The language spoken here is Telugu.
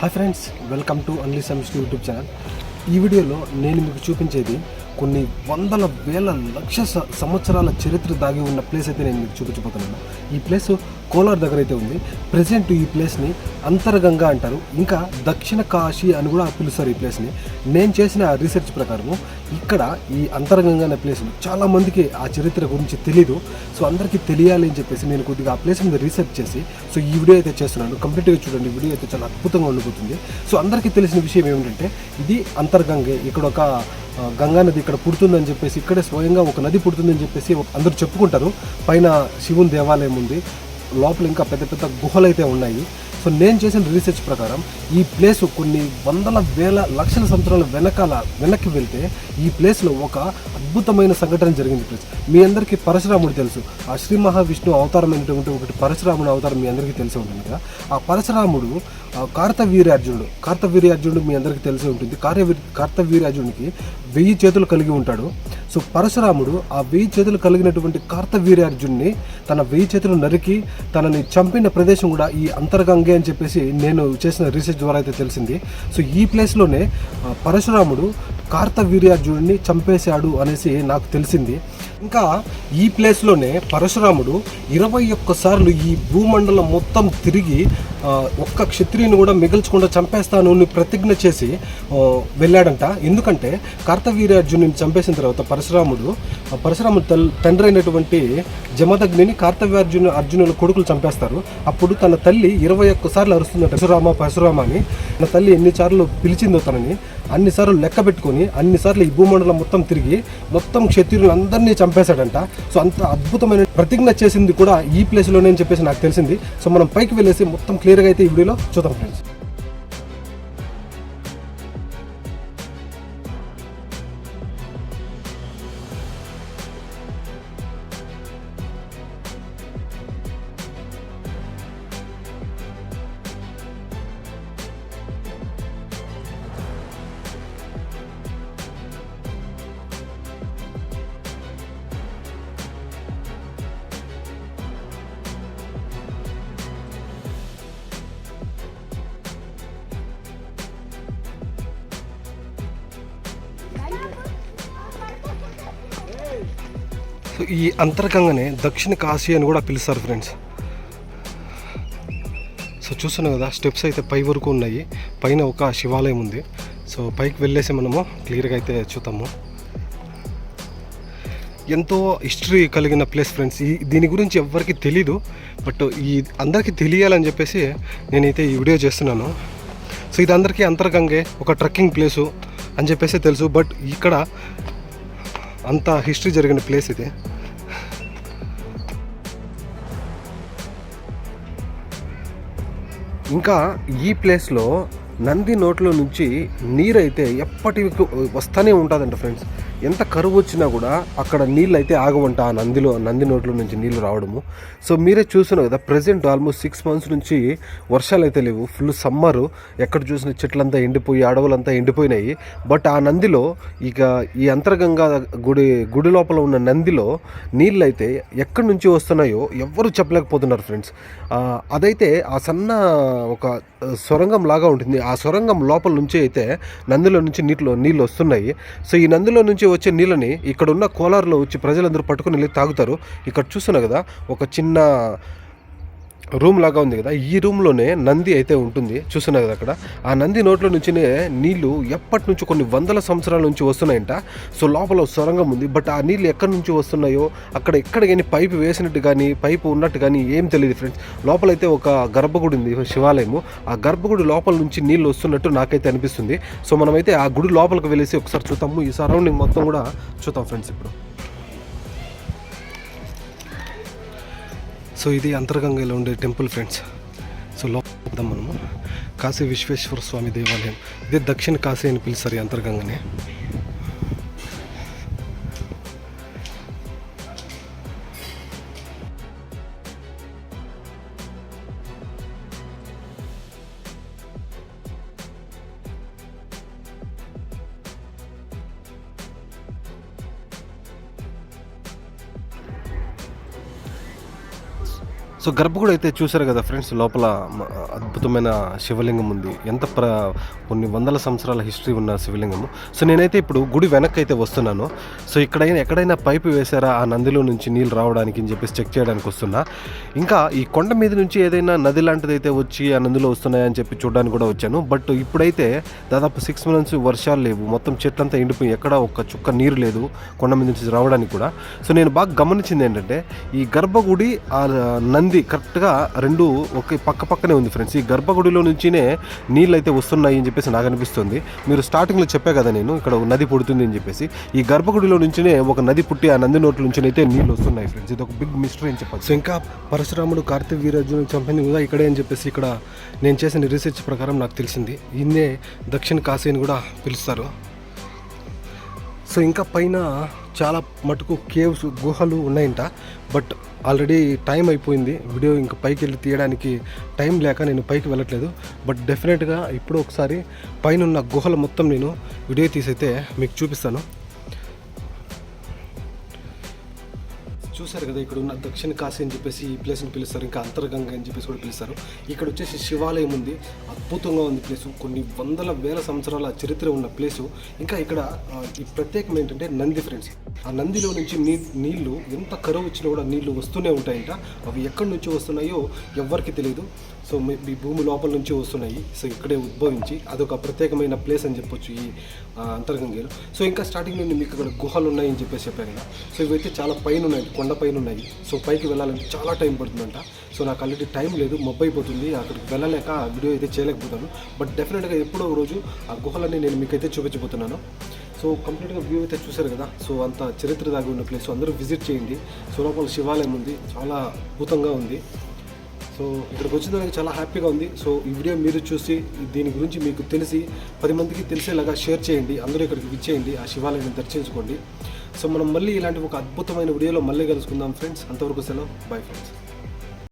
హాయ్ ఫ్రెండ్స్ వెల్కమ్ టు అన్లీ సమ్స్ యూట్యూబ్ ఛానల్. ఈ వీడియోలో నేను మీకు చూపించేది కొన్ని వందల వేల లక్ష స- సంవత్సరాల చరిత్ర దాగి ఉన్న ప్లేస్ అయితే నేను మీకు చూపించబోతున్నాను. ఈ ప్లేస్ కోలార్ దగ్గర అయితే ఉంది. ప్రజెంట్ ఈ ప్లేస్ని అంతర్గంగా అంటారు. ఇంకా దక్షిణ కాశీ అని కూడా పిలుస్తారు ఈ ప్లేస్ని నేను చేసిన రీసెర్చ్ ప్రకారము ఇక్కడ ఈ అంతర్గంగా అనే ప్లేస్ చాలామందికి ఆ చరిత్ర గురించి తెలీదు. సో అందరికీ తెలియాలి అని చెప్పేసి నేను కొద్దిగా ఆ ప్లేస్ మీద రీసెర్చ్ చేసి సో ఈ వీడియో అయితే చేస్తున్నాను. కంప్లీట్గా చూడండి వీడియో అయితే చాలా అద్భుతంగా ఉండిపోతుంది. సో అందరికీ తెలిసిన విషయం ఏమిటంటే ఇది అంతర్గంగే. ఇక్కడ ఒక గంగా నది ఇక్కడ పుడుతుందని చెప్పేసి ఇక్కడే స్వయంగా ఒక నది పుడుతుందని చెప్పేసి అందరూ చెప్పుకుంటారు. పైన శివుని దేవాలయం ఉంది. లోపల ఇంకా పెద్ద పెద్ద గుహలు అయితే ఉన్నాయి. సో నేను చేసిన రీసెర్చ్ ప్రకారం ఈ ప్లేస్ కొన్ని వందల వేల లక్షల సంవత్సరాల వెనకాల వెనక్కి వెళ్తే ఈ ప్లేస్లో ఒక అద్భుతమైన సంఘటన జరిగింది ప్లేస్ మీ అందరికీ పరశురాముడు తెలుసు. ఆ శ్రీ మహావిష్ణు అవతారమైనటువంటి ఒకటి పరశురాముడు అవతారం మీ అందరికీ తెలిసి ఉంటుంది కదా. ఆ పరశురాముడు కార్తవీర్యార్జునుడు. కార్తవీర్యార్జునుడు మీ అందరికీ తెలిసి ఉంటుంది. కార్యవీ కార్తవీర్యార్జునుడికి వెయ్యి చేతులు కలిగి ఉంటాడు. సో పరశురాముడు ఆ వెయ్యి చేతులు కలిగినటువంటి కార్తవీర్యార్జున్ని తన వెయ్యి చేతులు నరికి తనని చంపిన ప్రదేశం కూడా ఈ అంతర్గంగే అని చెప్పేసి నేను చేసిన రీసెర్చ్ ద్వారా అయితే తెలిసింది. సో ఈ ప్లేస్లోనే పరశురాముడు కార్తవీర్యార్జునుడిని చంపేశాడు అనేసి నాకు తెలిసింది. ఇంకా ఈ ప్లేస్లోనే పరశురాముడు ఇరవై ఒక్కసార్లు ఈ భూమండలం మొత్తం తిరిగి ఒక్క క్షత్రియ క్షత్రియుని కూడా మిగల్చకుండా చంపేస్తాను అని ప్రతిజ్ఞ చేసి వెళ్ళాడంట. ఎందుకంటే కార్తవీర్యార్జునుని చంపేసిన తర్వాత పరశురాముడు పరశురాముడు తల్ తండ్రి అయినటువంటి జమదగ్నిని కార్తవీర్జును అర్జునుల కొడుకులు చంపేస్తారు. అప్పుడు తన తల్లి ఇరవై ఒక్కసార్లు అరుస్తుందంట పరశురామ పరశురామ అని. తన తల్లి ఎన్నిసార్లు పిలిచిందో తనని అన్నిసార్లు లెక్క పెట్టుకొని అన్నిసార్లు ఈ భూమండలం మొత్తం తిరిగి మొత్తం క్షత్రియులందరినీ చంపేశాడంట. సో అంత అద్భుతమైన ప్రతిజ్ఞ చేసింది కూడా ఈ ప్లేస్లోనే అని చెప్పేసి నాకు తెలిసింది. సో మనం పైకి వెళ్ళేసి మొత్తం క్లియర్గా అయితే ఈ వీడియోలో చూద్దాం. ఫ్రెండ్స్ ఈ అంతర్గంగానే దక్షిణ కాశీ అని కూడా పిలుస్తారు ఫ్రెండ్స్ సో చూస్తున్నాం కదా స్టెప్స్ అయితే పై వరకు ఉన్నాయి. పైన ఒక శివాలయం ఉంది. సో పైకి వెళ్ళేసి మనము క్లియర్గా అయితే చూద్దాము. ఎంతో హిస్టరీ కలిగిన ప్లేస్ ఫ్రెండ్స్ ఈ దీని గురించి ఎవరికి తెలీదు బట్ ఈ అందరికీ తెలియాలని చెప్పేసి నేనైతే ఈ వీడియో చేస్తున్నాను. సో ఇది అందరికీ అంతర్గంగే ఒక ట్రెక్కింగ్ ప్లేసు అని చెప్పేసి తెలుసు. బట్ ఇక్కడ అంత హిస్టరీ జరిగిన ప్లేస్ ఇది. ఇంకా ఈ ప్లేస్లో నంది నోట్లో నుంచి నీరైతే ఎప్పటికి వస్తూనే ఉంటుందంట ఫ్రెండ్స్. ఎంత కరువు వచ్చినా కూడా అక్కడ నీళ్ళు అయితే ఆగవంట ఆ నందిలో నంది నోట్లో నుంచి నీళ్ళు రావడము. సో మీరే చూస్తున్నారు కదా ప్రజెంట్ ఆల్మోస్ట్ సిక్స్ మంత్స్ నుంచి వర్షాలు అయితే లేవు. ఫుల్ సమ్మరు ఎక్కడ చూసిన చెట్లంతా ఎండిపోయి అడవులంతా ఎండిపోయినాయి. బట్ ఆ నందిలో ఇక ఈ అంతర్గంగా గుడి గుడి లోపల ఉన్న నందిలో నీళ్ళు అయితే ఎక్కడి నుంచి వస్తున్నాయో ఎవ్వరు చెప్పలేకపోతున్నారు ఫ్రెండ్స్ అదైతే ఆ సన్న ఒక సొరంగం లాగా ఉంటుంది. ఆ సొరంగం లోపల నుంచి అయితే నందిలో నుంచి నీటిలో నీళ్ళు వస్తున్నాయి. సో ఈ నందిలో నుంచి వచ్చే నీళ్ళని ఇక్కడ ఉన్న కోలార్లో వచ్చి ప్రజలందరూ పట్టుకుని వెళ్ళి తాగుతారు. ఇక్కడ చూస్తున్నా కదా ఒక చిన్న రూమ్ లాగా ఉంది కదా ఈ రూమ్లోనే నంది అయితే ఉంటుంది. చూస్తున్నా కదా అక్కడ. ఆ నంది నోట్లో నుంచినే నీళ్ళు ఎప్పటి నుంచి కొన్ని వందల సంవత్సరాల నుంచి వస్తున్నాయంట. సో లోపల సొరంగం ఉంది. బట్ ఆ నీళ్ళు ఎక్కడి నుంచి వస్తున్నాయో అక్కడ ఎక్కడ కానీ పైపు వేసినట్టు కానీ పైపు ఉన్నట్టు కానీ ఏం తెలియదు ఫ్రెండ్స్ లోపలైతే ఒక గర్భగుడి ఉంది శివాలయము. ఆ గర్భగుడి లోపల నుంచి నీళ్ళు వస్తున్నట్టు నాకైతే అనిపిస్తుంది. సో మనమైతే ఆ గుడి లోపలికి వెళ్ళేసి ఒకసారి చూద్దాము. ఈ సరౌండింగ్ మొత్తం కూడా చూద్దాం ఫ్రెండ్స్ ఇప్పుడు. సో ఇది అంతర్గంగలో ఉండే టెంపుల్ ఫ్రెండ్స్. సో లోపదాం మనము. కాశీ విశ్వేశ్వర స్వామి దేవాలయం. ఇదే దక్షిణ కాశీ అని పిలుస్తారు ఈ అంతర్గంగనే. సో గర్భగుడి అయితే చూసారు కదా ఫ్రెండ్స్ లోపల అద్భుతమైన శివలింగం ఉంది. ఎంత ప్ర కొన్ని వందల సంవత్సరాల హిస్టరీ ఉన్న శివలింగము. సో నేనైతే ఇప్పుడు గుడి వెనక్కి అయితే వస్తున్నాను. సో ఇక్కడైనా ఎక్కడైనా పైపు వేశారా? ఆ నందిలో నుంచి నీళ్ళు రావడానికి అని చెప్పేసి చెక్ చేయడానికి వస్తున్నా. ఇంకా ఈ కొండ మీద నుంచి ఏదైనా నది లాంటిది అయితే వచ్చి ఆ నందిలో వస్తున్నాయని చెప్పి చూడడానికి కూడా వచ్చాను. బట్ ఇప్పుడైతే దాదాపు సిక్స్ మంత్స్ వర్షాలు లేవు. మొత్తం చెట్లంతా ఎండిపోయి ఎక్కడ ఒక్క చుక్క నీరు లేదు కొండ మీద నుంచి రావడానికి కూడా. సో నేను బాగా గమనించింది ఏంటంటే ఈ గర్భగుడి ఆ నంది కరెక్ట్గా రెండు ఒకే పక్క పక్కనే ఉంది ఫ్రెండ్స్. ఈ గర్భగుడిలో నుంచినే నీళ్ళు అయితే వస్తున్నాయి అని చెప్పేసి నాకు అనిపిస్తుంది. మీరు స్టార్టింగ్లో చెప్పే కదా నేను ఇక్కడ నది పుడుతుంది అని చెప్పేసి. ఈ గర్భగుడిలో నుంచినే ఒక నది పుట్టి ఆ నంది నోట్ల నుంచి అయితే నీళ్ళు వస్తున్నాయి ఫ్రెండ్స్. ఇది ఒక బిగ్ మిస్టరీ అని చెప్పచ్చు. సో ఇంకా పరశురాముడు కార్తీక్ వీరార్జును చంపింది కూడా ఇక్కడే అని చెప్పేసి ఇక్కడ నేను చేసిన రీసెర్చ్ ప్రకారం నాకు తెలిసింది. ఇన్నే దక్షిణ కాశీ అని కూడా పిలుస్తారు. సో ఇంకా పైన చాలా మటుకు కేవ్స్ గుహలు ఉన్నాయంట. బట్ ఆల్రెడీ టైం అయిపోయింది. వీడియో ఇంకా పైకి వెళ్ళి తీయడానికి టైం లేక నేను పైకి వెళ్ళట్లేదు. బట్ డెఫినెట్గా ఇప్పుడు ఒకసారి పైన ఉన్న గుహలు మొత్తం నేను వీడియో తీసైతే మీకు చూపిస్తాను. చూసారు కదా ఇక్కడ ఉన్న దక్షిణ కాశీ అని చెప్పేసి ఈ ప్లేస్ని పిలుస్తారు ఇంకా అంతర్గంగ అని చెప్పేసి కూడా పిలుస్తారు. ఇక్కడ వచ్చేసి శివాలయం ఉంది అద్భుతంగా ఉంది ప్లేసు కొన్ని వందల వేల సంవత్సరాల చరిత్ర ఉన్న ప్లేసు ఇంకా ఇక్కడ ఈ ప్రత్యేకం ఏంటంటే నంది ఫ్రెండ్స్ ఆ నందిలో నుంచి నీ నీళ్ళు ఎంత కరువు వచ్చినా కూడా నీళ్ళు వస్తూనే ఉంటాయంట. అవి ఎక్కడి నుంచి వస్తున్నాయో ఎవరికి తెలియదు సో మీ మీ భూమి లోపల నుంచి వస్తున్నాయి. సో ఇక్కడే ఉద్భవించి అదొక ప్రత్యేకమైన ప్లేస్ అని చెప్పొచ్చు ఈ ఆ, సో ఇంకా స్టార్టింగ్ నుండి మీకు ఇక్కడ గుహలు ఉన్నాయని చెప్పేసి చెప్పాను కదా. సో ఇవైతే చాలా పైన ఉన్నాయి కొండ పైన ఉన్నాయి సో పైకి వెళ్ళాలంటే చాలా టైం పడుతుందంట. సో నాకు ఆల్రెడీ టైం లేదు మొబ్బు అయిపోతుంది. అక్కడికి వెళ్ళలేక ఆ వీడియో అయితే చేయలేకపోతాను. బట్ డెఫినెట్గా ఎప్పుడో ఒక రోజు ఆ గుహలని నేను మీకైతే చూపించబోతున్నాను. సో కంప్లీట్గా వ్యూ అయితే చూశారు కదా. సో అంత చరిత్ర దాగి ఉన్న ప్లేస్. అందరూ విజిట్ చేయండి. సో లోపల శివాలయం ఉంది. చాలా అద్భుతంగా ఉంది. సో ఇక్కడికి వచ్చిన దానికి చాలా హ్యాపీగా ఉంది. సో ఈ వీడియో మీరు చూసి దీని గురించి మీకు తెలిసి పది మందికి తెలిసేలాగా షేర్ చేయండి. అందరూ ఇక్కడికి విచ్చేయండి. ఆ శివాలయాన్ని దర్శించుకోండి. సో మనం మళ్ళీ ఇలాంటి ఒక అద్భుతమైన వీడియోలో మళ్ళీ కలుసుకుందాం ఫ్రెండ్స్. అంతవరకు సెలవు. Bye friends